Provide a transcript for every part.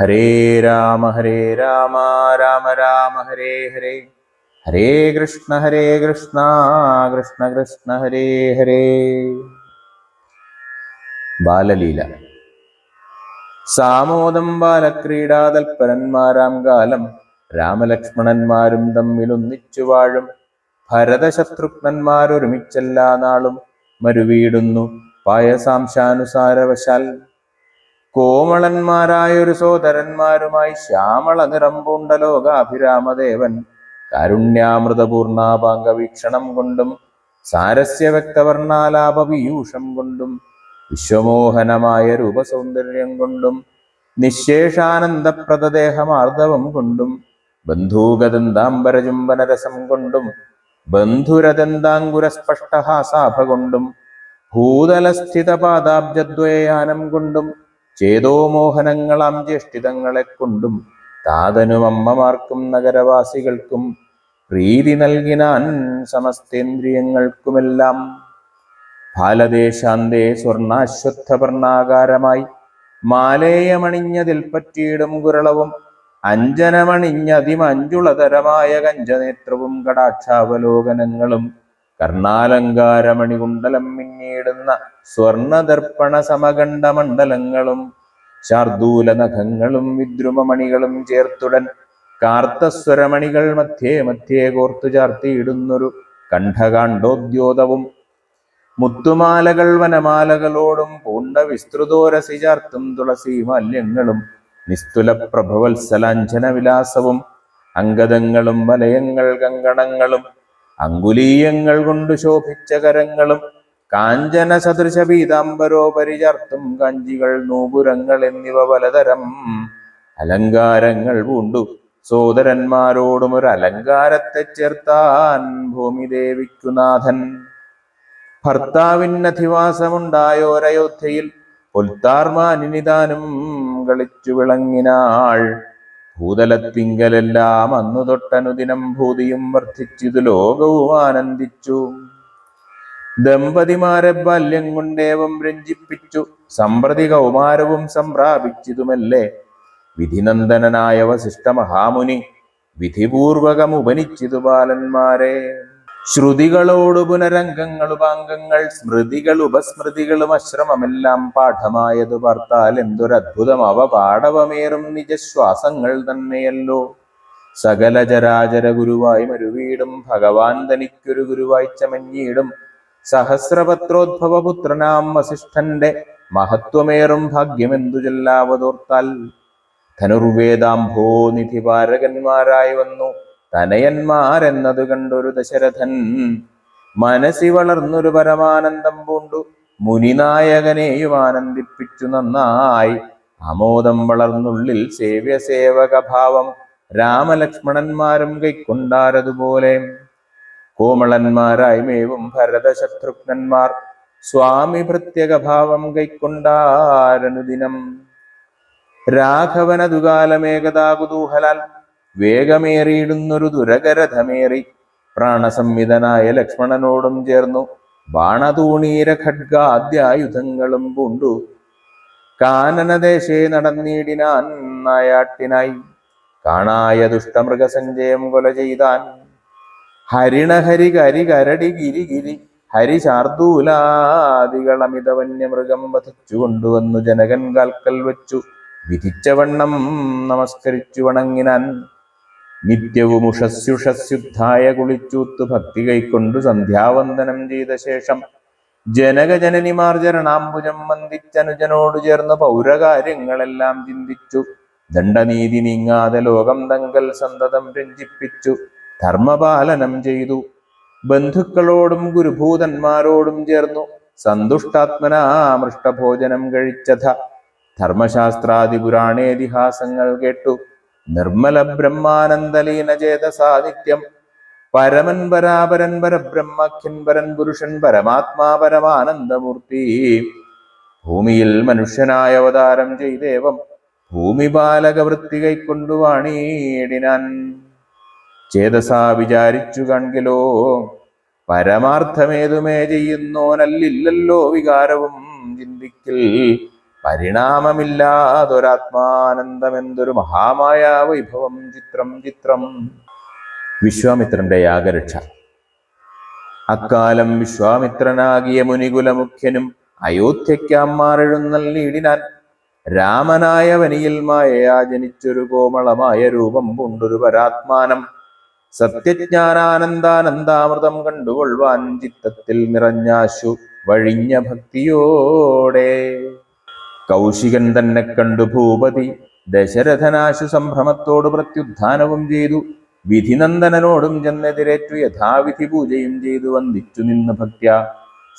ഹരേ രാമ ഹരേ രാമ രാമ രാമ ഹരേ ഹരേ. ഹരേ കൃഷ്ണ ഹരേ കൃഷ്ണ കൃഷ്ണ കൃഷ്ണ ഹരേ ഹരേ. ബാലലീല. സാമോദം ബാലക്രീഡാതൽപരന്മാരാം കാലം രാമലക്ഷ്മണന്മാരും തമ്മിലൊന്നിച്ചു വാഴും. ഭരതശത്രുഘ്നന്മാരൊരുമിച്ചെല്ലാ നാളും മരുവീടുന്നു. പായസാംശാനുസാരവശാൽ കോമളന്മാരായൊരു സോദരന്മാരുമായി ശ്യാമള നിറം പൂണ്ട ലോകാഭിരാമദേവൻ കാരുണ്യാമൃതപൂർണാപാംഗ വീക്ഷണം കൊണ്ടും സാരസ്യ വ്യക്തവർണാലാപപീയൂഷം കൊണ്ടും വിശ്വമോഹനമായ രൂപസൗന്ദര്യം കൊണ്ടും നിശേഷാനന്ദപ്രതദേഹമാർദ്ദവം കൊണ്ടും ബന്ധൂകദന്താംബരചുംബനരസം കൊണ്ടും ബന്ധുരദന്താങ്കുരസ്പഷ്ടഹാസാഭ കൊണ്ടും ഭൂതലസ്ഥിതപാദാബ്ജദ്വയാനം കൊണ്ടും ചേതോമോഹനങ്ങളാം ജ്യേഷ്ഠിതങ്ങളെ കൊണ്ടും താതനും അമ്മമാർക്കും നഗരവാസികൾക്കും പ്രീതി നൽകിനാൻ സമസ്തേന്ദ്രിയങ്ങൾക്കുമെല്ലാം ഫാലദേശാന്തേ സ്വർണാശ്വത്ഥപർണാകാരമായി മാലേയമണിഞ്ഞതിൽ പറ്റിയിടും കുരളവും അഞ്ജനമണിഞ്ഞതിമഞ്ജുളതരമായ കഞ്ചനേത്രവും കടാക്ഷാവലോകനങ്ങളും കർണാലങ്കാരമണികുണ്ടലം മിന്നിയിടുന്ന സ്വർണദർപ്പണ സമകണ്ഡമണ്ഡലങ്ങളും ശാർദൂല നഖങ്ങളും വിദ്രുമമണികളും ചേർത്തുടൻ കാർത്തസ്വരമണികൾ മധ്യേ മധ്യേ കോർത്തു ചാർത്തിയിടുന്നൊരു കണ്ഠകാണ്ഡോദ്യോതവും മുത്തുമാലകൾ വനമാലകളോടും പൂണ്ട വിസ്തൃതോരസി ചാർത്തും തുളസി മാല്യങ്ങളും നിസ്തുല പ്രഭവത്സലാഞ്ജന വിലാസവും അങ്കദങ്ങളും വലയങ്ങൾ കങ്കണങ്ങളും അങ്കുലീയങ്ങൾ കൊണ്ട് ശോഭിച്ച കരങ്ങളും കാഞ്ചന സദൃശ പീതാംബരോപരി ചാർത്തും കാഞ്ചികൾ നൂപുരങ്ങൾ എന്നിവ പലതരം അലങ്കാരങ്ങൾ പൂണ്ടു. സോദരന്മാരോടും ഒരു അലങ്കാരത്തെ ചേർത്താൻ ഭൂമിദേവിക്കുനാഥൻ ഭർത്താവിനധിവാസമുണ്ടായോരയോധ്യയിൽ പൊൽത്താർമാനിനിതാനും കളിച്ചു വിളങ്ങിനാൾ. ഭൂതലത്തിങ്കലെല്ലാം അന്നു തൊട്ടനുദിനം ഭൂതിയും വർദ്ധിച്ചിതു ലോകവും ആനന്ദിച്ചു. ദമ്പതിമാരെ ബാല്യം കൊണ്ടേവം രഞ്ജിപ്പിച്ചു. സമ്പ്രതി കൗമാരവും സംപ്രാപിച്ചതുമല്ലേ? വിധിനന്ദനായ വസിഷ്ഠ മഹാമുനി വിധിപൂർവകം ഉപനിച്ചിതു ബാലന്മാരെ. ശ്രുതികളോട് പുനരംഗങ്ങളുപാംഗങ്ങൾ സ്മൃതികൾ ഉപസ്മൃതികളും അശ്രമമെല്ലാം പാഠമായത് പാർത്താൽ എന്തൊരത്ഭുതം അവ പാടവമേറും നിജശ്വാസങ്ങൾ തന്നെയല്ലോ. സകല ചരാചര ഗുരുവായി മരുവീടും ഭഗവാൻ തനിക്കൊരു ഗുരുവായി ചമഞ്ഞീടും. സഹസ്രപത്രോദ്ഭവ പുത്രനാം വസിഷ്ഠന്റെ മഹത്വമേറും ഭാഗ്യമെന്തു ചെല്ലാവതോർത്താൽ ധനുർവേദാംഭോ നിധിപാരകന്മാരായി വന്നു. തനയന്മാരെന്നത് കണ്ടൊരു ദശരഥൻ മനസ്സി വളർന്നൊരു പരമാനന്ദം പൂണ്ടു. മുനിനായകനെയും ആനന്ദിപ്പിച്ചു നന്നായി. ആമോദം വളർന്നുള്ളിൽ സേവ്യ സേവകഭാവം രാമലക്ഷ്മണന്മാരും കൈക്കൊണ്ടാരതുപോലെ. കോമളന്മാരായി മേവും ഭരതശത്രുഘ്നന്മാർ. സ്വാമി പ്രത്യകഭാവം കൈക്കൊണ്ടാരനുദിനം. രാഘവനതുകാലമേകതാ കുതൂഹലാൽ വേഗമേറിയിടുന്നൊരു ദുരകരഥമേറി പ്രാണസംവിധനായ ലക്ഷ്മണനോടും ചേർന്നു ബാണതൂണീര ഖഡ്ഗാദ്യായുധങ്ങളും പൂണ്ടു. കാനനദേശേ നടന്നിടിനാൻ നായാട്ടിനായി കാണായ ദുഷ്ടമൃഗസഞ്ചയം കൊല ചെയ്താൻ. ഹരിണഹരി കരി കരടി ഗിരി ഗിരി ഹരി ശാർദൂലാദികളമിതവന്യ മൃഗം വധിച്ചു കൊണ്ടുവന്നു ജനകൻ കാൽക്കൽ വെച്ചു. വിധിച്ചവണ്ണം നമസ്കരിച്ചു വണങ്ങിനാൻ. നിത്യവും ഉഷസ്യുഷസ്യുദ്ധായ കുളിച്ചൂത്ത് ഭക്തി കൈക്കൊണ്ട് സന്ധ്യാവന്ദനം ചെയ്ത ശേഷം ജനകജനനിമാർ ചരണാംബുജം വന്ദിച്ചനുജനോട് ചേർന്ന് പൗരകാര്യങ്ങളെല്ലാം ചിന്തിച്ചു. ദണ്ഡനീതി നീങ്ങാതെ ലോകം തങ്കൽ സന്തതം രഞ്ജിപ്പിച്ചു. ധർമ്മപാലനം ചെയ്തു. ബന്ധുക്കളോടും ഗുരുഭൂതന്മാരോടും ചേർന്നു. സന്തുഷ്ടാത്മനാമൃഷ്ടഭോജനം കഴിച്ചഥ. ധർമ്മശാസ്ത്രാദി പുരാണേതിഹാസങ്ങൾ കേട്ടു. നിർമ്മല ബ്രഹ്മാനന്ദലീന ചേതസാനിത്യം പരമൻ പരാപരൻ പരബ്രഹ്മഖ്യൻ പരൻ പുരുഷൻ പരമാത്മാ പരമാനന്ദമൂർത്തി. ഭൂമിയിൽ മനുഷ്യനായ അവതാരം ചെയ്തേവം ഭൂമിപാലക വൃത്തി കൈക്കൊണ്ടു വാണീടിനാൻ ചേതസാ വിചാരിച്ചു കൺകിലോ പരമാർത്ഥമേതുമേ ചെയ്യുന്നോനല്ലില്ലല്ലോ വികാരവും ചിന്തിക്കൽ. പരിണാമമില്ലാതൊരാത്മാനന്ദമെന്തൊരു മഹാമായ വൈഭവം ചിത്രം ചിത്രം. വിശ്വാമിത്രന്റെ യാഗരക്ഷ. അക്കാലം വിശ്വാമിത്രനാകിയ മുനികുല മുഖ്യനും അയോധ്യയ്ക്കാമ്മാറെഴുന്നള്ളിയിടിനാൻ രാമനായ വനിയിൽ മായയാ ജനിച്ചൊരു കോമളമായ രൂപം കൊണ്ടൊരു പരാത്മാനം. സത്യജ്ഞാനാനന്ദാനന്ദാമൃതം കണ്ടുകൊള്ളുവാൻ ചിത്തത്തിൽ നിറഞ്ഞാശു വഴിഞ്ഞ ഭക്തിയോടെ കൗശികൻ തന്നെ കണ്ടു ഭൂപതി. ദശരഥനാശു സംഭ്രമത്തോട് പ്രത്യുത്ഥാനവും ചെയ്തു. വിധിനന്ദനനോടും ചെന്നെതിരേറ്റു. യഥാവിധി പൂജയും ചെയ്തു. വന്ദിച്ചു നിന്ന് ഭക്ത്യ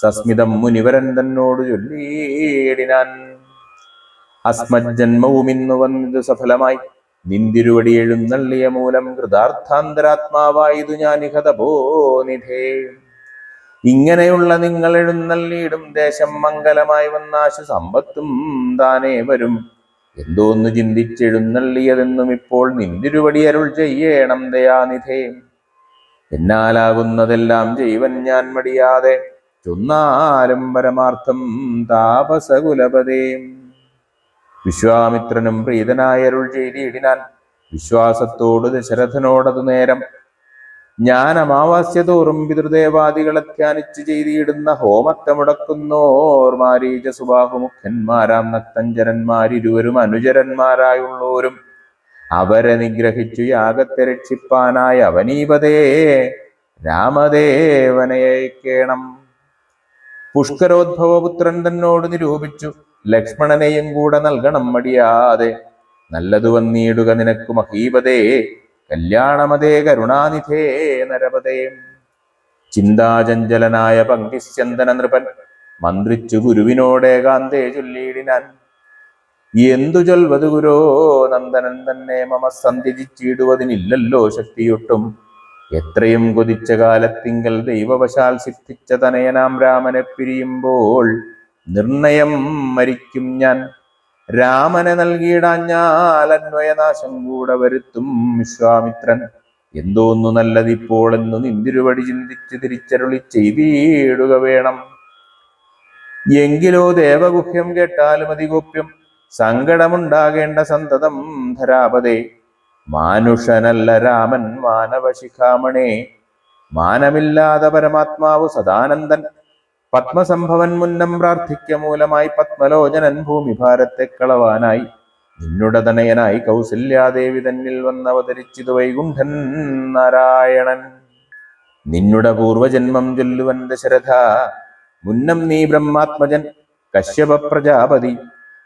സസ്മിതം മുനിവരൻ തന്നോട് ചൊല്ലിയിടിനാൻ. അസ്മജ്ജന്മവും ഇന്നു വന്നത് സഫലമായി. നിന്തിരുവടി എഴുന്നള്ളിയ മൂലം കൃതാർത്ഥാന്തരാത്മാവായതു ഞാനിഹതപോ തപോനിധേ ഇങ്ങനെയുള്ള നിങ്ങൾ എഴുന്നള്ളിയിടും. ദേശം മംഗലമായി വന്നാശു സമ്പത്തും താനേ വരും. എന്തോന്ന് ചിന്തിച്ചെഴുന്നള്ളിയതെന്നും ഇപ്പോൾ നിന്തിരുവടി അരുൾ ചെയ്യണം ദയാനിധേ. എന്നാലാകുന്നതെല്ലാം ജൈവൻ ഞാൻ മടിയാതെ ചൊന്നാലും പരമാർത്ഥം താപസകുലപതേ. വിശ്വാമിത്രനും പ്രീതനായ അരുൾ ചെയ്തിടിനാൻ വിശ്വാസത്തോട് ദശരഥനോടതു നേരം ഞാൻ അമാവാസ്യ തോറും പിതൃദേവാദികളെ ധ്യാനിച്ച് ചെയ്തിടുന്ന ഹോമത്തെ മുടക്കുന്നോർ മാരീച സുബാഹുമുഖന്മാരാം നക്തഞ്ചരന്മാരിരുവരും അനുചരന്മാരായുള്ളോരും. അവരെ നിഗ്രഹിച്ചു യാഗത്തെ രക്ഷിപ്പാനായ അവനീപതേ രാമദേവനയക്കേണം. പുഷ്കരോദ്ഭവപുത്രൻ തന്നോട് നിരൂപിച്ചു ലക്ഷ്മണനെയും കൂടെ നൽകണം മടിയാതെ. നല്ലതു വന്നിടുക നിനക്കു മഹീപതേ. കല്യാണമതേ കരുണാനിധേ നരപതേ. ചിന്താചഞ്ചലനായ പങ്കിശ്ചന്ദന നൃപൻ മന്ത്രിച്ചു ഗുരുവിനോടേകാന്തേ ചൊല്ലിയിടിനാൻ. എന്തു ചൊൽവതു ഗുരോ നന്ദനൻ തന്നെ മമ സന്ധിച്ചിടുവതിനില്ലല്ലോ ശക്തിയൊട്ടും. എത്രയും കൊതിച്ച കാലത്തിങ്കൽ ദൈവവശാൽ സിദ്ധിച്ച തനയനാം രാമനെ പിരിയുമ്പോൾ നിർണയം മരിക്കും ഞാൻ. രാമനെ നൽകിയിടാഞ്ഞാൽ അന്വയനാശം കൂടെ വരുത്തും വിശ്വാമിത്രൻ. എന്തോന്നു നല്ലതിപ്പോൾ എന്നു നിന്തിരുവടി ചിന്തിച്ച് തിരിച്ചരുളി ചെയ്തിടുക വേണം. എങ്കിലോ ദേവഗുഹ്യം കേട്ടാലും അതിഗോപ്യം. സങ്കടമുണ്ടാകേണ്ട സന്തതം ധരാപതേ. മാനുഷനല്ല രാമൻ മാനവശിഖാമണേ. മാനമില്ലാതെ പരമാത്മാവ് സദാനന്ദൻ. പത്മസംഭവൻ മുന്നം പ്രാർത്ഥിക്ക മൂലമായി പത്മലോചനൻ ഭൂമിഭാരത്തെ കളവാനായി നിന്നുടതനയനായി കൗസല്യാദേവി തന്നിൽ വന്നവതരിച്ചിത് വൈകുണ്ഠൻ നാരായണൻ. നിന്നുടെ പൂർവജന്മം ചൊല്ലുവൻ ദശരഥ മുന്നം നീ ബ്രഹ്മാത്മജൻ കശ്യപ പ്രജാപതി.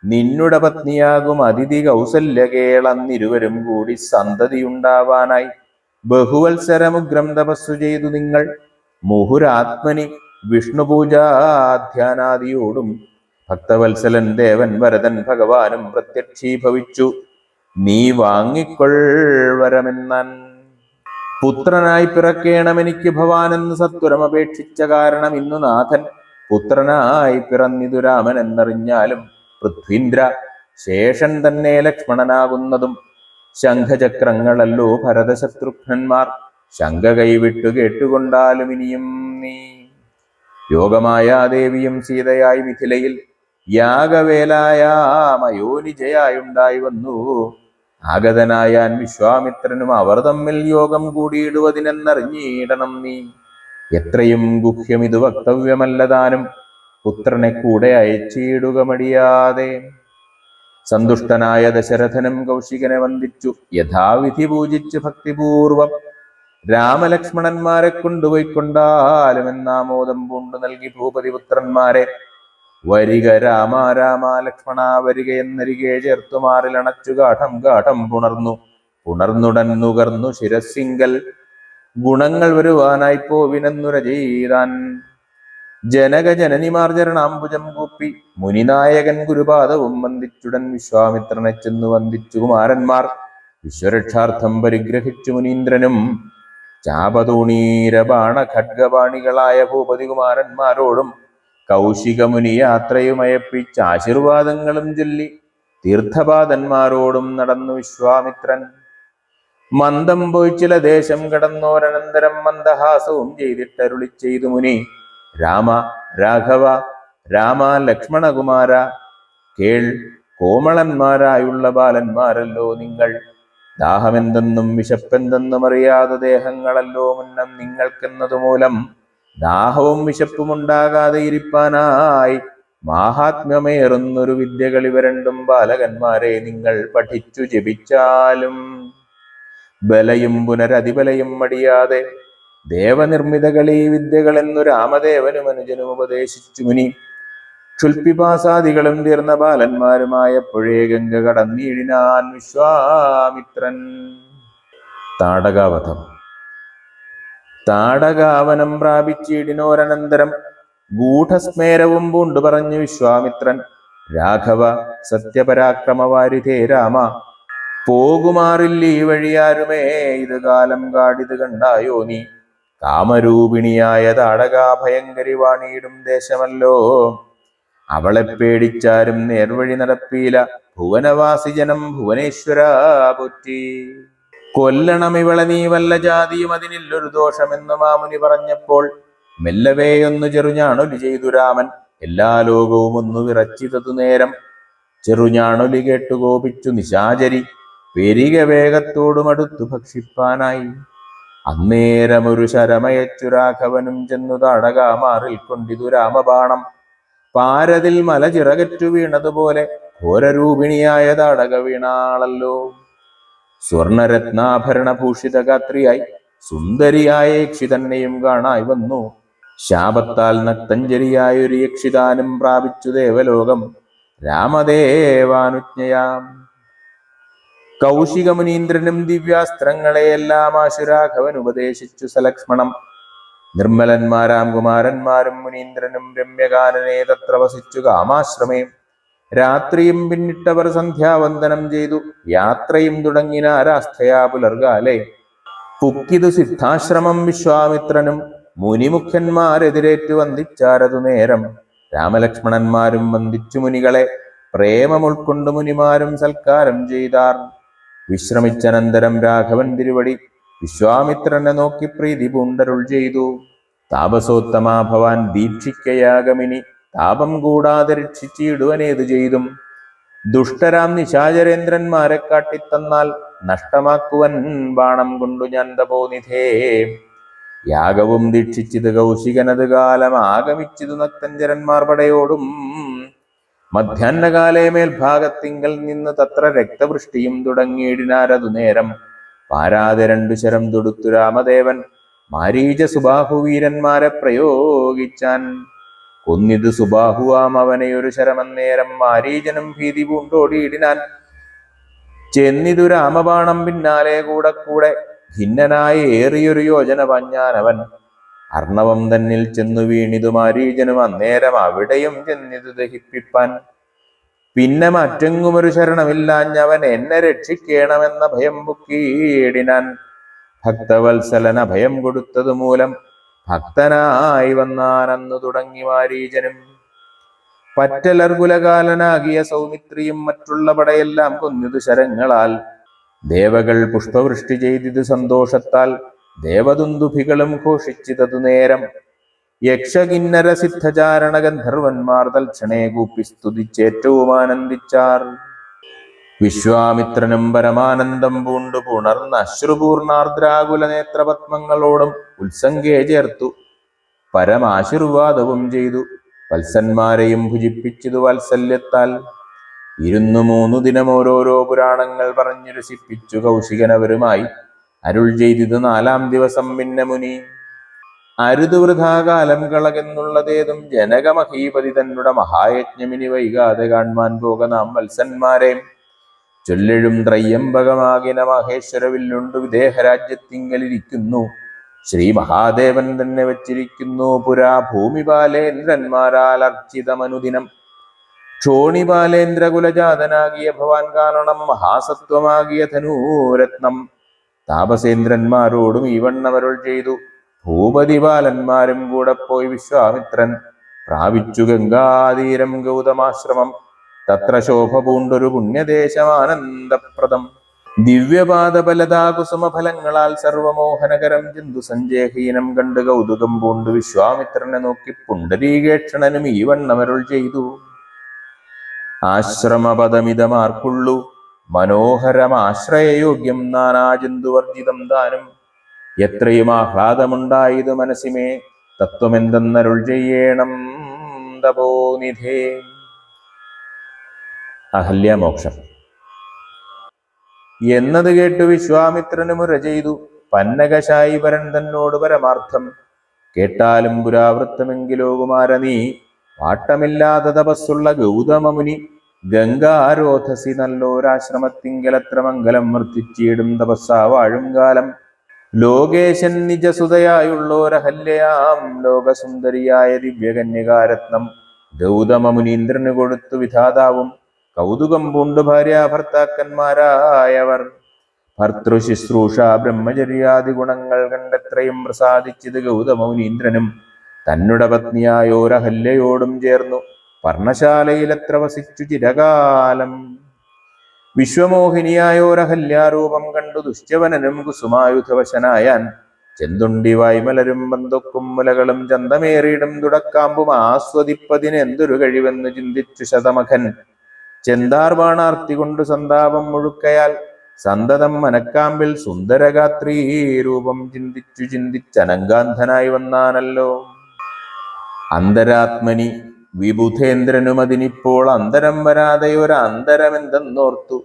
നിന്നുടെ പത്നിയാകും അതിഥി കൗസല്യകേളന്നിരുവരും കൂടി സന്തതി ഉണ്ടാവാനായി ബഹുവത്സരമുഗ്രം തപസ്സു ചെയ്തു നിങ്ങൾ. മുഹുരാത്മനി വിഷ്ണുപൂജാധ്യാനാദിയോടും ഭക്തവത്സലൻ ദേവൻ വരതൻ ഭഗവാനും പ്രത്യക്ഷീഭവിച്ചു. നീ വാങ്ങിക്കൊൾവരമെന്നാൻ പുത്രനായി പിറക്കേണമെനിക്ക് ഭവാനെന്ന് സത്വരം അപേക്ഷിച്ച കാരണം ഇന്നു നാഥൻ. പുത്രനായി പിറന്നിതു രാമൻ എന്നറിഞ്ഞാലും പൃഥ്വീന്ദ്ര ശേഷൻ തന്നെ ലക്ഷ്മണനാകുന്നതും. ശംഖചക്രങ്ങളല്ലോ ഭരതശത്രുഘ്നന്മാർ. ശങ്ക കൈവിട്ടു കേട്ടുകൊണ്ടാലും ഇനിയും നീ യോഗമായ ദേവിയും സീതയായി മിഥിലയിൽ യാഗവേലായ മയോനിജയായുണ്ടായി വന്നു. ആഗതനായാൻ വിശ്വാമിത്രനും അവർ തമ്മിൽ യോഗം കൂടിയിടുവതിനെന്നറിഞ്ഞിടണം നീ. എത്രയും ഗുഹ്യം ഇത് വക്തവ്യമല്ലതാനും പുത്രനെ കൂടെ അയച്ചിടുക മടിയാതെ. സന്തുഷ്ടനായ ദശരഥനും കൗശികനെ വന്ദിച്ചു. യഥാവിധി പൂജിച്ച് ഭക്തിപൂർവം രാമലക്ഷ്മണന്മാരെ കൊണ്ടുപോയിക്കൊണ്ടാലുമെന്നാമോദം പൂണ്ടു നൽകി ഭൂപതിപുത്രന്മാരെ. വരിക രാമ രാമ ലക്ഷ്മണ വരിക എന്നരികെ ചേർത്തുമാറിൽ അണച്ചു ഗാഠം ഗാഠം പുണർന്നു. പുണർന്നുടൻ നുകർന്നു ശിരസിങ്കൽ ഗുണങ്ങൾ വരുവാനായി പോവിനെന്നുര ചെയ്താൻ. ജനക ജനനിമാർജരണാംബുജം കൂപ്പി. മുനിനായകൻ ഗുരുപാദവും വന്ദിച്ചുടൻ വിശ്വാമിത്രനെ ചെന്നു വന്ദിച്ചു കുമാരന്മാർ. വിശ്വരക്ഷാർത്ഥം പരിഗ്രഹിച്ചു മുനീന്ദ്രനും. ചാപതൂണീര ബാണ ഖഡ്ഗപാണികളായ ഭൂപതികുമാരന്മാരോടും കൗശികമുനി യാത്രയുമയപ്പിച്ച് ആശീർവാദങ്ങളും ചൊല്ലി തീർത്ഥപാദന്മാരോടും നടന്നു വിശ്വാമിത്രൻ. മന്ദം പോയി ചില ദേശം കടന്നോരനന്തരം മന്ദഹാസവും ചെയ്തിട്ടരുളി ചെയ്തു മുനി. രാമ രാഘവ രാമ ലക്ഷ്മണകുമാര കേൾ കോമളന്മാരായുള്ള ബാലന്മാരല്ലോ നിങ്ങൾ. ദാഹമെന്തെന്നും വിശപ്പെന്തെന്നും അറിയാതെ ദേഹങ്ങളല്ലോ മുന്നം നിങ്ങൾക്കെന്നതുമൂലം ദാഹവും വിശപ്പും ഉണ്ടാകാതെ ഇരിപ്പാനായി. മാഹാത്മ്യമേറുന്നൊരു വിദ്യകൾ ഇവ രണ്ടും ബാലകന്മാരെ നിങ്ങൾ പഠിച്ചു ജപിച്ചാലും ബലയും പുനരതിബലയും മടിയാതെ ദേവനിർമ്മിതകളീ വിദ്യകളെന്നു രാമദേവനും അനുജനും ഉപദേശിച്ചു മുനി. ക്ഷുൽപിപാസാദികളും തീർന്ന ബാലന്മാരുമായപ്പോഴേ ഗംഗ കടന്നീഴിനാൻ വിശ്വാമിത്രൻ. താടകാവധം. താടകാവനം പ്രാപിച്ചിടിനോരനന്തരം ഗൂഢസ്മേരവും പൂണ്ടു പറഞ്ഞു വിശ്വാമിത്രൻ രാഘവ സത്യപരാക്രമവാരിധേ രാമ പോകുമാറില്ല ഈ വഴിയാരുമേ ഇത് കാലം കാടിത് കണ്ടായോ നീ? കാമരൂപിണിയായ താടകാഭയങ്കരി വാണിയിടും ദേശമല്ലോ. അവളെ പേടിച്ചാരും നേർവഴി നടപ്പീല ഭുവനവാസി ജനം ഭുവനേശ്വര പുറ്റി. കൊല്ലണം ഇവളെ നീ വല്ല ജാതിയും അതിനില്ലൊരു ദോഷമെന്ന് മാമുനി പറഞ്ഞപ്പോൾ മെല്ലവേയൊന്നു ചെറുഞാണൊലി ചെയ്തു രാമൻ. എല്ലാ ലോകവും ഒന്ന് വിറച്ചിതതു നേരം ചെറുഞാണൊലി കേട്ടു കോപിച്ചു നിശാചരി. പെരിക വേഗത്തോടും അടുത്തു ഭക്ഷിപ്പാനായി. അന്നേരമൊരു ശരമയച്ചു രാഘവനും ചെന്നു തടകാമാറിൽ കൊണ്ടിതു രാമബാണം. പാരതിൽ മല ചിറകറ്റു വീണതുപോലെ ഘോരരൂപിണിയായ താടക വീണാളല്ലോ. സ്വർണരത്നാഭരണഭൂഷിത ഗാത്രിയായി സുന്ദരിയായ യക്ഷി തന്നെയും കാണായി വന്നു. ശാപത്താൽ നക്തഞ്ജരിയായ ഒരു യക്ഷിതാനും പ്രാപിച്ചു ദേവലോകം. രാമദേവാനുജ്ഞയാം. കൗശികമുനീന്ദ്രനും ദിവ്യാസ്ത്രങ്ങളെയെല്ലാം ആശുരാഘവൻ ഉപദേശിച്ചു സലക്ഷ്മണം. നിർമ്മലന്മാരാം കുമാരന്മാരും മുനീന്ദ്രനും രമ്യകാനനെ തത്ര വസിച്ചു കാമാശ്രമേ. രാത്രിയും പിന്നിട്ടവർ സന്ധ്യാവന്ദനം ചെയ്തു. യാത്രയും തുടങ്ങിനാരാസ്ഥയാ പുലർകാലെ പുക്കിതു സിദ്ധാശ്രമം വിശ്വാമിത്രനും മുനിമുഖ്യന്മാരെതിരേറ്റു വന്ദിച്ചാരതു നേരം. രാമലക്ഷ്മണന്മാരും വന്ദിച്ചു മുനികളെ. പ്രേമം ഉൾക്കൊണ്ടു മുനിമാരും സൽക്കാരം ചെയ്താർ. വിശ്രമിച്ചനന്തരം രാഘവൻ തിരുവടി. വിശ്വാമിത്രനെ നോക്കി പ്രീതി പൂണ്ടരുൾ ചെയ്തു. താപസോത്തമാ ഭവാൻ ദീക്ഷിക്കയാഗമിനി താപം കൂടാതെ രക്ഷിച്ചിടുവനേതു ചെയ്തും. ദുഷ്ടരാം നിശാചരേന്ദ്രന്മാരെ കാട്ടിത്തന്നാൽ നഷ്ടമാക്കുവൻ ബാണം കൊണ്ടു ഞാൻ തപോനിധേ. യാഗവും ദീക്ഷിച്ചത് കൗശികനത് കാലം ആഗമിച്ചത് നക്തഞ്ചരന്മാർ പടയോടും. മധ്യാഹ്നകാലേ മേൽഭാഗത്തിങ്കൽ നിന്ന് തത്ര രക്തവൃഷ്ടിയും തുടങ്ങിയിടിനാരതു നേരം പാരാതെ രണ്ടു ശരം തൊടുത്തു രാമദേവൻ. മാരീച സുബാഹുവീരന്മാരെ പ്രയോഗിച്ചാൻ. കൊന്നിത് സുബാഹുവാം അവനെ ഒരു ശരമന്നേരം മാരീചനും ഭീതി പൂണ്ടോടിയിടിനാൻ. ചെന്നിതു രാമബാണം പിന്നാലെ കൂടെ കൂടെ ഭിന്നനായി ഏറിയൊരു യോജന പഞ്ഞാനവൻ. അർണവം തന്നിൽ ചെന്നു വീണിതു മാരീചനും അന്നേരം അവിടെയും ചെന്നിതു ദഹിപ്പിപ്പാൻ. പിന്നെ മറ്റെങ്ങും ഒരു ശരണമില്ലാഞ്ഞവൻ എന്നെ രക്ഷിക്കണമെന്ന ഭയം പൊക്കിയിടിനാൻ ഭക്തവത്സലന ഭയം കൊടുത്തതു ഭക്തനായി വന്നാനന്നു തുടങ്ങി മാരീചനും പറ്റലർകുലകാലനാകിയ സൗമിത്രിയും മറ്റുള്ള പടയെല്ലാം കൊന്നിതു ശരങ്ങളാൽ. ദേവകൾ പുഷ്പവൃഷ്ടി ചെയ്തിത് സന്തോഷത്താൽ ദേവദുന്ദുഭികളും ഘോഷിച്ചിതതു നേരം യക്ഷകിന്നര സിദ്ധചാരണ ഗന്ധർവന്മാർ തൽക്ഷണേ കൂപ്പി സ്തുതിച്ചേറ്റവും ആനന്ദിച്ചാർ വിശ്വാമിത്രനും പരമാനന്ദം പൂണ്ടു പുണർന്ന അശ്രുപൂർണാർദ്രാകുല നേത്രപത്മങ്ങളോടും ഉത്സംഗേ ചേർത്തു. പരമാശീർവാദവും ചെയ്തു. വത്സന്മാരെയും ഭുജിപ്പിച്ചതു വാത്സല്യത്താൽ. ഇരുന്നു മൂന്നു ദിനം ഓരോരോ പുരാണങ്ങൾ പറഞ്ഞു രസിപ്പിച്ചു കൗശികനവരുമായി. അരുൾ ചെയ്തിത് നാലാം ദിവസം പിന്നെ മുനി. അരുതു വൃഥാകാലം കളകെന്നുള്ളതേതും ജനകമഹീപതി തന്നുട മഹായജ്ഞമിനി വൈകാതെ കാൺമാൻ പോക നാം വത്സന്മാരെ ചൊല്ലെഴും ത്രയ്യംബകമാകിന മഹേശ്വരവില്ലുണ്ടു വിദേഹരാജ്യത്തിങ്കലിരിക്കുന്നു ശ്രീ മഹാദേവൻ തന്നെ വച്ചിരിക്കുന്നു പുരാ ഭൂമിപാലേന്ദ്രന്മാരാൽ അർച്ചിതമനുദിനം. ക്ഷോണിപാലേന്ദ്രകുലജാതനാകിയ ഭവാൻ കാരണം മഹാസത്വമാകിയ ധനൂരത്നം. താപസേന്ദ്രന്മാരോടും ഈ വണ്ണമരുൾ ചെയ്തു. ഭൂപതി ബാലന്മാരും കൂടെ പോയി വിശ്വാമിത്രൻ. പ്രാപിച്ചു ഗംഗാതീരം ഗൗതമാശ്രമം. തത്ര ശോഭ പൂണ്ടൊരു പുണ്യദേശമാനന്ദപ്രദം. ദിവ്യപാദബലതാകുസുമഫലങ്ങളാൽ സർവമോഹനകരം ജന്തു സഞ്ജയഹീനം കണ്ട് കൗതുകം പൂണ്ട് വിശ്വാമിത്രനെ നോക്കി പുണ്ടരീകേക്ഷണനും ഈ വണ്ണമരുൾ ചെയ്തു. ആശ്രമപദമിതമാർക്കുള്ളു. മനോഹരമാശ്രയയോഗ്യം നാനാജന്തുവർജിതം താനും. എത്രയും ആഹ്ലാദമുണ്ടായത് മനസ്സിമേ തത്വമെന്തെന്നരുൾ ചെയ്യണം തപോനിധേ. അഹല്യമോക്ഷം എന്നത് കേട്ടു വിശ്വാമിത്രന് മുര ചെയ്തു. പന്നകശായി പരൻ തന്നോട് പരമാർത്ഥം. കേട്ടാലും പുരാവൃത്തമെങ്കിലോ കുമാര നീ പാട്ടമില്ലാതെ തപസ്സുള്ള ഗൗതമമുനി ഗംഗാരോധസി നല്ലോരാശ്രമത്തിങ്കലത്ര മംഗലം വർദ്ധിച്ചിടും തപസ്സാവാഴും കാലം. ലോകേശൻ നിജസുതയായുള്ളോരഹല്യയാം. ലോകസുന്ദരിയായ ദിവ്യകന്യകാരത്നം ഗൗതമ മുനീന്ദ്രന് കൊടുത്തു വിധാതാവും കൗതുകം പൂണ്ടു ഭാര്യ ഭർത്താക്കന്മാരായവർ. ഭർത്തൃശുശ്രൂഷ ബ്രഹ്മചര്യാദി ഗുണങ്ങൾ കണ്ടെത്രയും പ്രസാദിച്ചത് ഗൗതമൗനീന്ദ്രനും തന്നുടെ പത്നിയായോരഹല്യയോടും ചേർന്നു. പർണശാലയിലത്ര വസിച്ചു ചിരകാലം. വിശ്വമോഹിനിയായോരഹല്യാരൂപം കണ്ടു ദുഷ്യവനനും കുസുമായുധവശനായാൻ. ചെന്തുണ്ടി വായ്മലരും ബന്ധുക്കും മുലകളും ചന്തമേറിയിടും തുടക്കാമ്പും ആസ്വദിപ്പതിന് എന്തൊരു കഴിവെന്ന് ചിന്തിച്ചു ശതമഖൻ. ചെന്താർവാണാർത്തി കൊണ്ടു സന്താപം മുഴുക്കയാൽ സന്തതം മനക്കാമ്പിൽ സുന്ദരഗാത്രി രൂപം ചിന്തിച്ചു ചിന്തിച്ചനങ്കാന്ധനായി വന്നാനല്ലോ. അന്തരാത്മനി വിബുധേന്ദ്രനും അതിനിപ്പോൾ അന്തരം വരാതെ ഒരു അന്തരമെന്തെന്നോർത്തു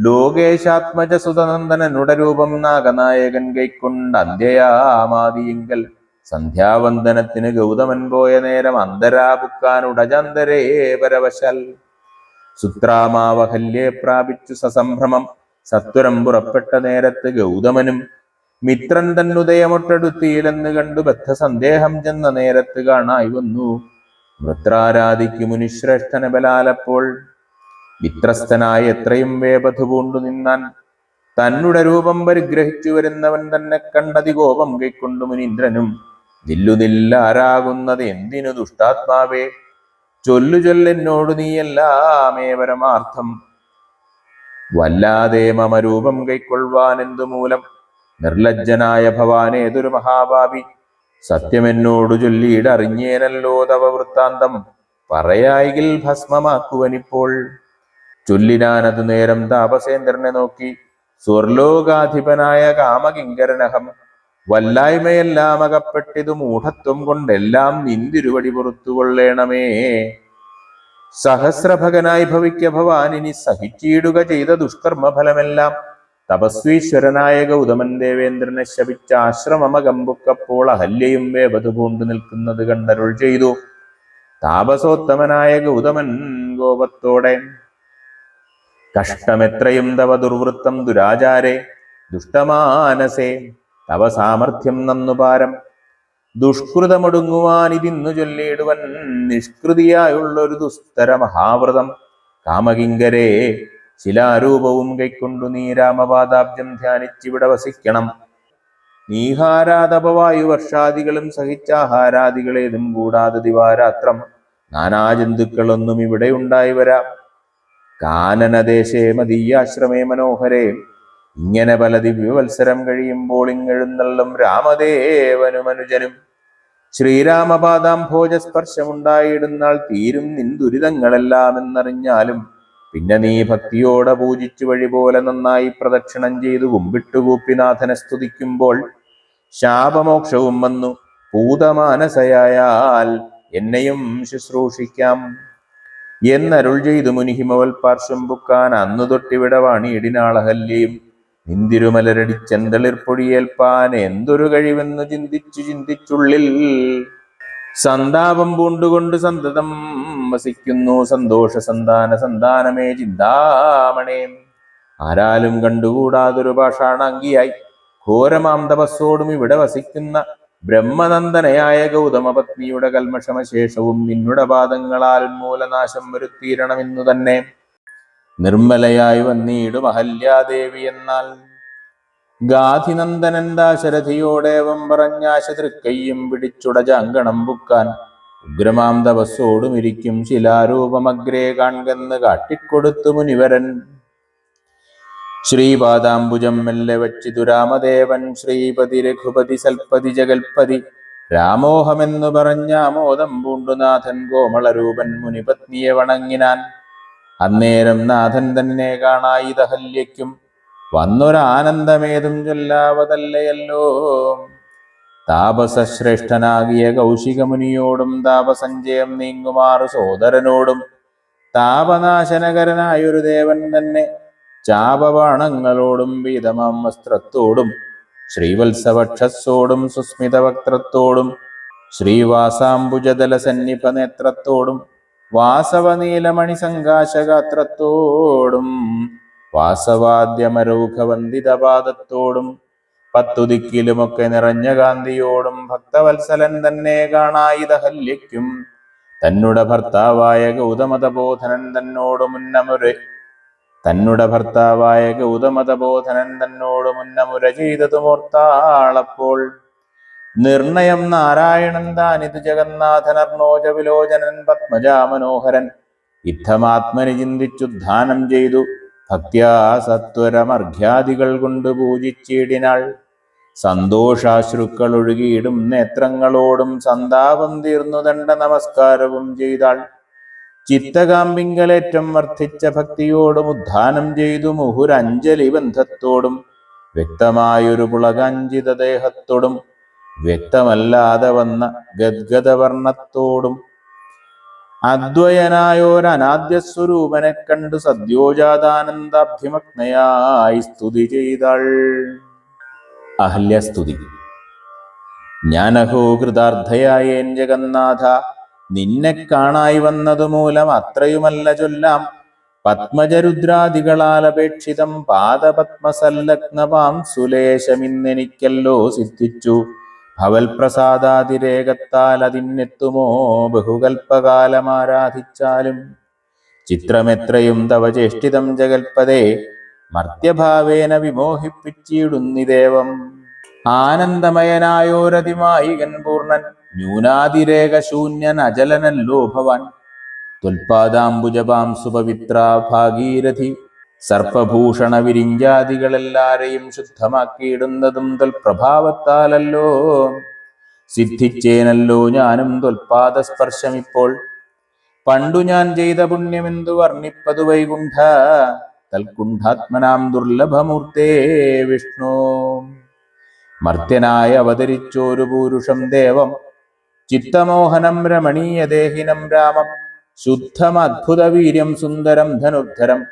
ലോകേശാത്മജ സുതനന്ദനനുടെ നാഗനായകൻ കൈക്കൊണ്ട് അന്ത്യയാമാതിയെങ്കിൽ സന്ധ്യാവന്ദനത്തിന് ഗൗതമൻ പോയ നേരം അന്തരാപുക്കാനുടജന്തരേ പരവശൽ. സുത്രാമാവഹല്യെ പ്രാപിച്ചു സസംഭ്രമം. സത്വരം പുറപ്പെട്ട നേരത്ത് ഗൗതമനും മിത്രൻ തന്നുദയമൊട്ടടുത്തിയിലെന്ന് കണ്ടു ബദ്ധസന്ദേഹം ചെന്ന നേരത്ത് കാണായി വന്നു. മൃത്രാരാധിക്കു മുനിശ്രേഷ്ഠന ബലാലപ്പോൾ വിത്രസ്ഥനായ എത്രയും വേപഥു പൂണ്ടു നിന്നാൻ തന്നുടെ രൂപം പരിഗ്രഹിച്ചു വരുന്നവൻ തന്നെ കണ്ടതി കോപം കൈക്കൊണ്ടു മുനീന്ദ്രനും നില്ലു നില്ലാരാകുന്നത് എന്തിനു ദുഷ്ടാത്മാവേ? ചൊല്ലു ചൊല്ലെന്നോട് നീയെല്ലാമേ പരമാർത്ഥം. വല്ലാതെ മമരൂപം കൈക്കൊള്ളുവാൻ എന്തു മൂലം നിർലജ്ജനായ ഭവാൻ ഏതൊരു മഹാഭാവി സത്യമെന്നോടു ചൊല്ലിയിടറിഞ്ഞേനല്ലോ തവ വൃത്താന്തം പറയായിൽ ഭസ്മമാക്കുവനിപ്പോൾ. ചൊല്ലിനാനതു നേരം താപസേന്ദ്രനെ നോക്കി. സ്വർലോകാധിപനായ കാമകിങ്കരനഹം. വല്ലായ്മയെല്ലാം അകപ്പെട്ടിതു മൂഢത്വം കൊണ്ടെല്ലാം നിന്തിരുവടി പുറത്തുകൊള്ളേണമേ. സഹസ്രഭകനായി ഭവിക്ക ഭവാനിനി സഹിച്ചിടുക ചെയ്ത ദുഷ്കർമ്മ ഫലമെല്ലാം തപസ്വീശ്വരനായ ഗൗതമൻ ദേവേന്ദ്രനെ ശപിച്ച ആശ്രമമകമ്പുക്കപ്പോൾ അഹല്യയും വേപതു പൂണ്ടു നിൽക്കുന്നത് കണ്ടരുൾ ചെയ്തു. താപസോത്തമനായ ഗൗതമൻ ഗോപത്തോടെ കഷ്ടമെത്രയും തവ ദുർവൃത്തം ദുരാചാരെ ദുഷ്ടമാനസേ തവ സാമർഥ്യം നന്നുപാരം ദുഷ്കൃതമൊടുങ്ങുവാൻ ഇതിന്നു ചൊല്ലിയിടുവൻ നിഷ്കൃതിയായുള്ളൊരു ദുസ്തര മഹാവ്രതം. കാമകിങ്കരേ ശിലാരൂപവും കൈക്കൊണ്ടു നീ രാമപാദാബ്ജം ധ്യാനിച്ചിവിടെ വസിക്കണം. നീഹാരാതപവായു വർഷാദികളും സഹിച്ചാഹാരാദികളേതും കൂടാതെ ദിവാരാത്രം. നാനാജന്തുക്കളൊന്നും ഇവിടെ ഉണ്ടായി വരാം. കാനനദേശേ മതീയാശ്രമേ മനോഹരേ. ഇങ്ങനെ പല ദിവ്യവത്സരം കഴിയുമ്പോൾ ഇങ്ങെഴുന്നള്ളും രാമദേവനുമനുജനും ശ്രീരാമപാദാം ഭോജസ്പർശമുണ്ടായിടുന്നാൾ തീരും നിൻ ദുരിതങ്ങളെല്ലാം എന്നറിഞ്ഞാലും പിന്നെ നീ ഭക്തിയോടെ പൂജിച്ചു വഴി പോലെ നന്നായി പ്രദക്ഷിണം ചെയ്തു കുമ്പിട്ടുകൂപ്പിനാഥനെ സ്തുതിക്കുമ്പോൾ ശാപമോക്ഷവും വന്നു. പൂതമാനസയായാൽ എന്നെയും ശുശ്രൂഷിക്കാം. എന്നരുൾ ചെയ്തു മുനിഹിമവൽ പാർശ്വം പുക്കാൻ. അന്നു തൊട്ടിവിടെ വാണിയിടിനാളഹല്യയും നിന്തിരുമലരടിച്ചെന്തളിർപ്പൊടിയേൽപ്പാൻ. എന്തൊരു കഴിവെന്നു ചിന്തിച്ചു ചിന്തിച്ചുള്ളിൽ സന്താപം പൂണ്ടുകൊണ്ട് സന്തതം വസിക്കുന്നു. സന്തോഷ സന്താന സന്താനമേ ചിന്താമണേ. ആരാലും കണ്ടുകൂടാതൊരു പാഷാണാംഗിയായി ഘോരമാം തപസ്സോടും ഇവിടെ വസിക്കുന്ന ബ്രഹ്മനന്ദനയായ ഗൗതമ പത്നിയുടെ നിന്നുടെ പാദങ്ങളാൽ മൂലനാശം വരുത്തിയിരണമെന്നു തന്നെ നിർമ്മലയായി വന്നീടും അഹല്യാദേവി എന്നാൽ ഗാധിനന്ദനൻ ദാശരഥിയോടേവം പറഞ്ഞാശ തൃക്കയ്യും പിടിച്ചുടജ അങ്കണം പുക്കാൻ. ഉഗ്രമാം തപസ്സോടും ഇരിക്കും ശിലാരൂപമഗ്രേ കാൺകെന്ന് കാട്ടിക്കൊടുത്തു മുനിവരൻ. ശ്രീപാദാംബുജം മെല്ലെ വച്ചിതു രാമദേവൻ ശ്രീപതി രഘുപതി സൽപതി ജഗൽപതി. രാമോഹമെന്നു പറഞ്ഞ ആമോദം പൂണ്ടുനാഥൻ കോമളരൂപൻ മുനിപത്നിയെ വണങ്ങിനാൻ. അന്നേരം നാഥൻ തന്നെ കാണായി ദഹല്യയ്ക്കും വന്നൊരാനന്ദമേതും ചൊല്ലാവതല്ലയല്ലോ. താപസശ്രേഷ്ഠനാകിയ കൗശികമുനിയോടും താപസഞ്ചയം നീങ്ങുമാറു സോദരനോടും താപനാശനകരനായൊരു ദേവൻ തന്നെ ചാപബാണങ്ങളോടും വീതമാം വസ്ത്രത്തോടും ശ്രീവത്സവക്ഷസ്സോടും സുസ്മിത വക്ത്രത്തോടും ശ്രീവാസാംബുജദല സന്നിഭ നേത്രത്തോടും വാസവനീലമണി സങ്കാശഗാത്രത്തോടും വാസവാദ്യമരൗഖവന്ദിതപാദത്തോടും പത്തുദിക്കിലുമൊക്കെ നിറഞ്ഞ കാന്തിയോടും ഭക്തവത്സലൻ തന്നെ കാണായിതഹല്യയ്ക്കും. തന്നുട ഭർത്താവായ ഗൗതമതബോധനൻ തന്നോട് മുന്നമുര തന്നുടെ ഭർത്താവായ ഗൗതമതബോധനൻ തന്നോട് മുന്നമുര ചെയ്തതുമോർത്താളപ്പോൾ. നിർണയം നാരായണൻ താനിത് ജഗന്നാഥനർണോജ വിലോചനൻ പത്മജാമനോഹരൻ. ഇത്തമാത്മനി ചിന്തിച്ചുദ്ധാനം ചെയ്തു. ഭക്ത്യാ സത്വരമർഘ്യാദികൾ കൊണ്ട് പൂജിച്ചിടിനാൾ. സന്തോഷാശ്രുക്കൾ ഒഴുകിയിടും നേത്രങ്ങളോടും സന്താപം തീർന്നു ദണ്ഡ നമസ്കാരവും ചെയ്താൾ. ചിത്തകാമ്പിങ്കലേറ്റം വർദ്ധിച്ച ഭക്തിയോടും ഉദ്ധാനം ചെയ്തു മുഹുരഞ്ജലി ബന്ധത്തോടും. വ്യക്തമായൊരു പുളകാഞ്ചിത ദേഹത്തോടും വ്യക്തമല്ലാതെ വന്ന ഗദ്ഗദവർണത്തോടും അദ്വയനായോരനാദ്യസ്വരൂപനെ കണ്ടു സദ്യോജാതാനന്ദാഭ്യമഗ്നയായി സ്തുതി ചെയ്താൾ. അഹല്യസ്തുതി. ഞാനഹോ കൃതാർത്ഥയായേൻ ജഗന്നാഥ നിന്നെ കാണായി വന്നതു മൂലം അത്രയുമല്ല ചൊല്ലാം. പത്മജരുദ്രാദികളാൽ അപേക്ഷിതം പാദപത്മസല്ലഗ്നവാം സുലേശമിന്നെനിക്കല്ലോ സിദ്ധിച്ചു. ഭവൽപ്രസാദാതിരേകത്താൽ അതിനെത്തുമോ ബഹുകൽപ്പകാലമാരാധിച്ചാലും ചിത്രമെത്രയും തവ ചേഷ്ടിതം ജഗൽപദേ മർത്യഭാവേന വിമോഹിപ്പിച്ചിടുന്നിദേവം. ആനന്ദമയനായോരതിമായികൻ പൂർണൻ ന്യൂനാതിരേകശൂന്യൻ അജലനല്ലോ ഭവാൻ തുൽപാദാംബുജപാം സുപവിത്ര ഭാഗീരഥി സർപ്പഭൂഷണ വിരിഞ്ചാദികളെല്ലാരെയും ശുദ്ധമാക്കിയിടുന്നതും തൊൽപ്രഭാവത്താലല്ലോ. സിദ്ധിച്ചേനല്ലോ ഞാനും തൊൽപാദസ്പർശമിപ്പോൾ. പണ്ടു ഞാൻ ചെയ്ത പുണ്യമെന്തു വർണിപ്പതു വൈകുണ്ഠ? തൽകുണ്ഠാത്മനാം ദുർലഭമൂർത്തേ വിഷ്ണു. മർത്യനായ അവതരിച്ചോരു പൂരുഷം ദേവം. ചിത്തമോഹനം രമണീയദേഹിനം രാമം. ശുദ്ധമദ്ഭുത വീര്യം സുന്ദരം ധനുദ്ധരം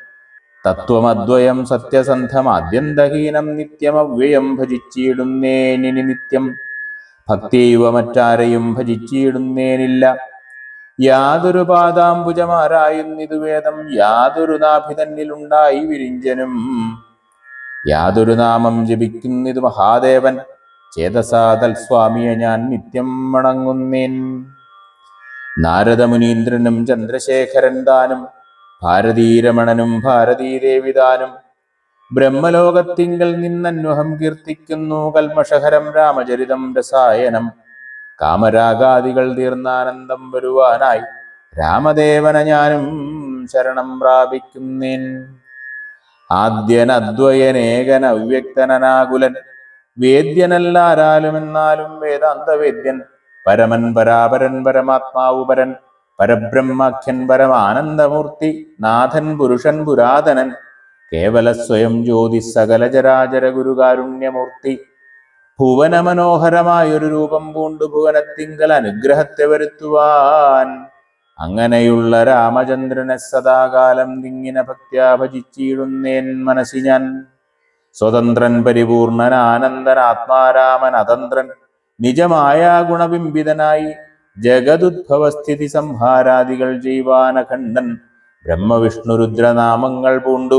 തത്വമദ്വയം സത്യസന്ധമാദ്യന്തഹീനം നിത്യമവ്യയം ഭജിച്ചിടുന്നേനിനി നിത്യം. ഭക്തിയുവ മറ്റാരെയും ഭജിച്ചിടുന്നേനില്ല. യാതൊരു പാദാംബുജമാരായുന്നിതു വേദം യാതൊരു നാഭി തന്നിലുണ്ടായി വിരിഞ്ചനും. യാതൊരു നാമം ജപിക്കുന്നിതു മഹാദേവൻ ചേതസാതൽ സ്വാമിയെ ഞാൻ നിത്യം മണങ്ങുന്നേൻ. നാരദമുനീന്ദ്രനും ചന്ദ്രശേഖരൻ താനും ഭാരതീരമണനും ഭാരതീദേവിതാനും ബ്രഹ്മലോകത്തിങ്കൽ നിന്നന്വഹം കീർത്തിക്കുന്നു കൽമഷഹരം രാമചരിതം രസായനം. കാമരാഗാദികൾ തീർന്നാനന്ദം വരുവാനായി രാമദേവന ഞാനും ശരണം പ്രാപിക്കുന്നേൻ. ആദ്യനദ്വയനേകനവ്യക്തനാകുലൻ വേദ്യനല്ലാരാലുമെന്നാലും വേദാന്തവേദ്യൻ പരമൻ പരാപരൻ പരമാത്മാവു പരൻ പരബ്രഹ്മാഖ്യൻ പരമാനന്ദമൂർത്തി നാഥൻ പുരുഷൻ പുരാതനൻ കേവല സ്വയം ജ്യോതി സകല ചരാചര ഗുരുകാരുണ്യമൂർത്തി. ഭുവനമനോഹരമായൊരു രൂപം പൂണ്ടു ഭുവനത്തിങ്കൽ അനുഗ്രഹത്തെ വരുത്തുവാൻ. അങ്ങനെയുള്ള രാമചന്ദ്രനെ സദാകാലം തിങ്ങിന ഭക്ത്യാ ഭജിച്ചിടുന്നേൻ മനസ്സി ഞാൻ. സ്വതന്ത്രൻ പരിപൂർണൻ ആനന്ദൻ ആത്മാരാമൻ അതന്ത്രൻ നിജമായ ഗുണബിംബിതനായി ജഗതുദ്ഭവസ്ഥിതി സംഹാരാദികൾ ജീവാനഖണ്ഡൻ ബ്രഹ്മവിഷ്ണുരുദ്രനാമങ്ങൾ പൂണ്ടു.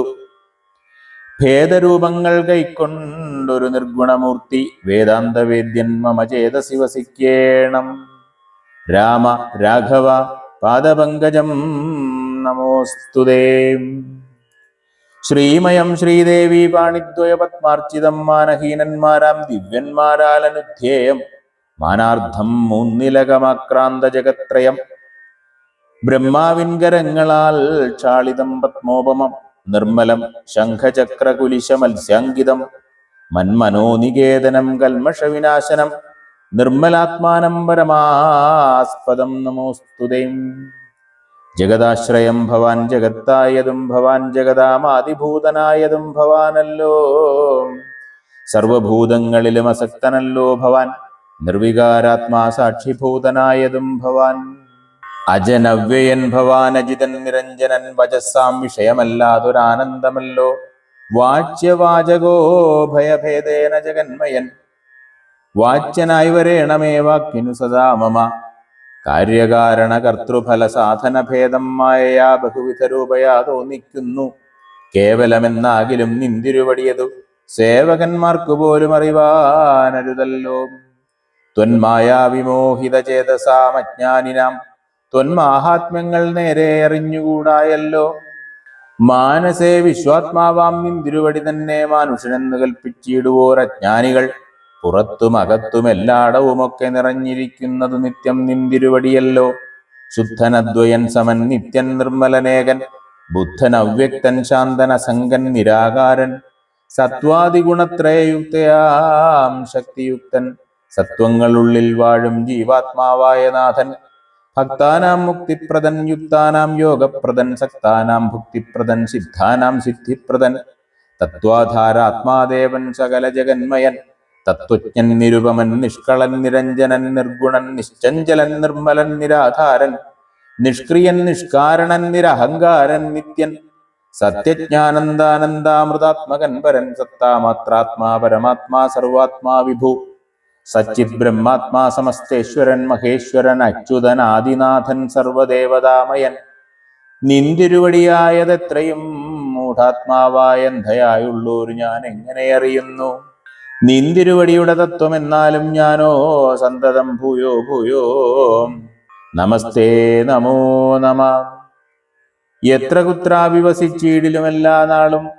ഭേദരൂപങ്ങൾ കൈക്കൊണ്ടൊരു നിർഗുണമൂർത്തി വേദാന്തവേദ്യൻ മമ ചേതസി വസിക്കേണം. രാമ രാഘവ പാദപങ്കജം നമോസ്തുതേ ശ്രീമയം ശ്രീദേവി പാണിദ്വയ പത്മാർച്ചിതം മാനഹീനന്മാരാം ദിവ്യന്മാരാലനുധ്യേയം. മാനാർത്ഥം മൂന്നിലകമാക്രാന്ത ജഗത്രയം ബ്രഹ്മാവിൻകരങ്ങളാൽ ചാളിതം പത്മോപമം. നിർമ്മലം ശംഖചക്രകുലിശ മത്സ്യാങ്കിതം മന്മനോനികേതനം കൽമഷവിനാശനം. നിർമ്മലാത്മാനം പരമാസ്പദം നമോസ്തുതയും ജഗദാശ്രയം ഭവാൻ ജഗത്തായതും ഭവാൻ ജഗതാമാതിഭൂതനായതും ഭവാനല്ലോ. സർവഭൂതങ്ങളിലും അസക്തനല്ലോ ഭവാൻ. നിർവികാരാത്മാ സാക്ഷിഭൂതനായതും ഭവാൻ. അജനവ്യയൻ ഭവാൻ അജിതൻ നിരഞ്ജനൻ വജസ്സാം വിഷയമല്ലാതൊരാനന്ദമല്ലോ. വാച്യവാചകോ ഭയഭേദേന ജഗന്മയൻ. വാച്യനായി വരേണമേ വാക്കിനു സദാ മമ. കാര്യകാരണ കർത്തൃഫല സാധന ഭേദം മായയാ ബഹുവിധ രൂപയാ തോന്നിക്കുന്നു. കേവലമെന്നാകിലും നിന്തിരുവടിയതു. സേവകന്മാർക്കു പോലും അറിവാനരുതല്ലോ ത്വന്മായാ വിമോഹിത ചേതസാമജ്ഞാനിനാം ത്വന്മാഹാത്മ്യങ്ങൾ നേരെ അറിഞ്ഞുകൂടായല്ലോ. മാനസേ വിശ്വാത്മാവാം നിന്തിരുവടി തന്നെ മാനുഷനെന്ന് കൽപ്പിച്ചിടുവോർ അജ്ഞാനികൾ. പുറത്തും അകത്തും എല്ലാടവുമൊക്കെ നിറഞ്ഞിരിക്കുന്നത് നിത്യം നിന്തിരുവടിയല്ലോ. ശുദ്ധനദ്വയൻ സമൻ നിത്യൻ നിർമ്മലനേകൻ ബുദ്ധൻ അവ്യക്തൻ ശാന്തൻ അസംഗൻ നിരാകാരൻ സത്വാദിഗുണത്രയയുക്തയാം ശക്തിയുക്തൻ. സത്വങ്ങളുള്ളിൽ വാഴും ജീവാത്മാവായ നാഥൻ. ഭക്താനാം മുക്തിപ്രദൻ യുക്താനാം യോഗപ്രദൻ സക്താനാം ഭുക്തിപ്രദൻ സിദ്ധാനാം സിദ്ധിപ്രദൻ. തത്വാധാരാത്മാദേവൻ സകല ജഗന്മയൻ. തത്വജ്ഞൻ നിരുപമൻ നിഷ്കളൻ നിരഞ്ജനൻ നിർഗുണൻ നിശ്ചഞ്ചലൻ നിർമ്മലൻ നിരാധാരൻ. നിഷ്ക്രിയൻ നിഷ്കാരണൻ നിരഹങ്കാരൻ നിത്യൻ. സത്യജ്ഞാനന്ദാനന്ദാമൃതാത്മകൻ പരൻ സത്താമാത്രാത്മാ പരമാത്മാ സർവാത്മാ വിഭു. സച്ചിത് ബ്രഹ്മാത്മാ സമസ്തേശ്വരൻ മഹേശ്വരൻ അച്യുതൻ ആദിനാഥൻ സർവദേവതാമയൻ. നിന്തിരുവടിയായതെത്രയും മൂഢാത്മാവായ അന്ധയായുള്ളൂർ ഞാൻ എങ്ങനെ അറിയുന്നു? നിന്തിരുവടിയുടെ തത്വം എന്നാലും ഞാനോ സന്തതം ഭൂയോ ഭൂയോ. നമസ്തേ നമോ നമ. എത്ര കുത്രാവിവസിച്ചീടിലുമെല്ലാ നാളും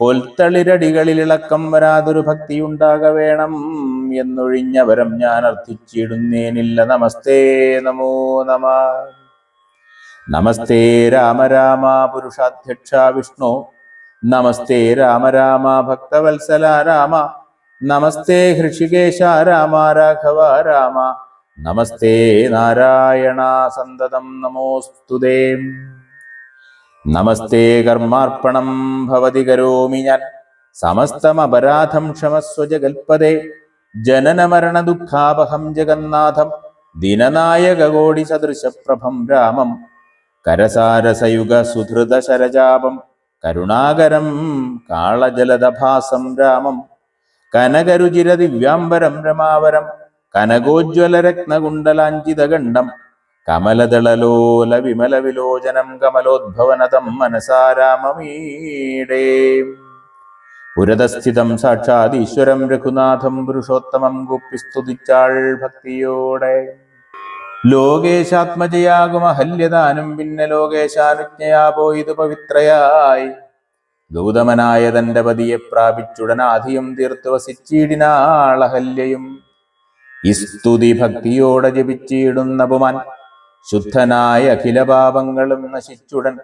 പൊൽത്തളിരടികളിൽ ഇളക്കം വരാതൊരു ഭക്തിയുണ്ടാക വേണം എന്നൊഴിഞ്ഞവരം ഞാൻ അർത്ഥിച്ചിടുന്നേനില്ല നമസ്തേ നമോ നമ. നമസ്തേ രാമ രാമ പുരുഷാധ്യക്ഷ വിഷ്ണു. നമസ്തേ രാമ രാമ ഭക്തവത്സല രാമ. നമസ്തേ ഹൃഷികേശ രാമ രാഘവ രാമ. നമസ്തേ നാരായണ സന്തതം. നമോസ്തുതേ. നമസ്തേ കർമാർപ്പണം ഭവതി കരോമി ഞാൻ. സമസ്തമപരാധം ക്ഷമസ്വ ജഗൽപദേ ജനനമരണ ദുഃഖാപഹം ജഗന്നാഥം. ദിനനായകകോടി സദൃശപ്രഭം രാമം. കരസാരസയുഗ സുധൃത ശരജാപം കരുണാകരം കാളജലദഭാസം രാമം. കനകരുചിര ദിവ്യാംബരം രമാവരം. കനകോജ്വല രത്നകുണ്ടലാഞ്ചിതഗണ്ഡം കമലദളലോല വിമല വിലോചനം കമലോദ്ഭവനതം മനസാരാമമീടേ പുരതസ്ഥിതം സാക്ഷാത് ഈശ്വരം രഘുനാഥം പുരുഷോത്തമം ഗുപ്പിസ്തുതിച്ചാൾ ഭക്തിയോടെ. ലോകേശാത്മജയാകും അഹല്യദാനും പിന്നെ ലോകേശാനുജ്ഞയാ പോയത് പവിത്രയായി. ഗൗതമനായ തന്റെ പതിയെ പ്രാപിച്ചുടനാധിയും തീർത്തു വസിച്ചിടിനാളഹല്യയും. ഈ സ്തുതി ഭക്തിയോടെ ജപിച്ചിടുന്ന പുമാൻ ശുദ്ധനായ അഖില പാപങ്ങളും നശിച്ചുടൻ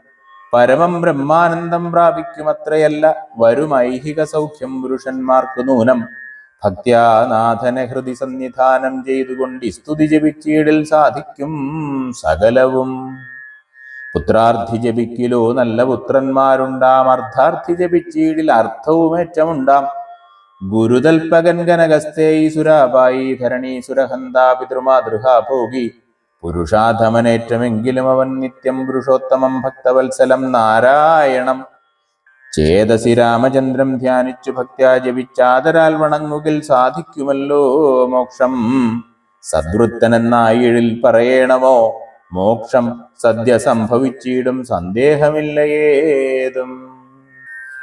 പരമം ബ്രഹ്മാനന്ദം പ്രാപിക്കുമത്രയല്ല വരും ഐഹിക സൗഖ്യം പുരുഷന്മാർക്ക് നൂനം. ഭക്ത്യാനാഥനെ ഹൃദി സന്നിധാനം ചെയ്തുകൊണ്ട് സ്തുതി ജപിച്ചീടിൽ സാധിക്കും സകലവും. പുത്രാർത്ഥി ജപിക്കിലോ നല്ല പുത്രന്മാരുണ്ടാം അർത്ഥാർത്ഥി ജപിച്ചീടിൽ അർത്ഥവും ഏറ്റമുണ്ടാം ഗുരുതൽപകൻ ഗനഗസ്തേ സുരാപായി ധരണി സുരഹന്താ പിതൃമാതൃഹാ ഭോഗി. പുരുഷാധമനേറ്റമെങ്കിലും അവൻ നിത്യം പുരുഷോത്തമം ഭക്തവത്സലം നാരായണം. ചേതസി രാമചന്ദ്രം ധ്യാനിച്ചു ഭക്ത്യാ ജപിച്ചാതരാൽ വണങ്ങുകിൽ സാധിക്കുമല്ലോ മോക്ഷം. സദ്വൃത്തനെന്നായിഴിൽ പറയണമോ? മോക്ഷം സദ്യ സംഭവിച്ചിടും സന്ദേഹമില്ലയേതും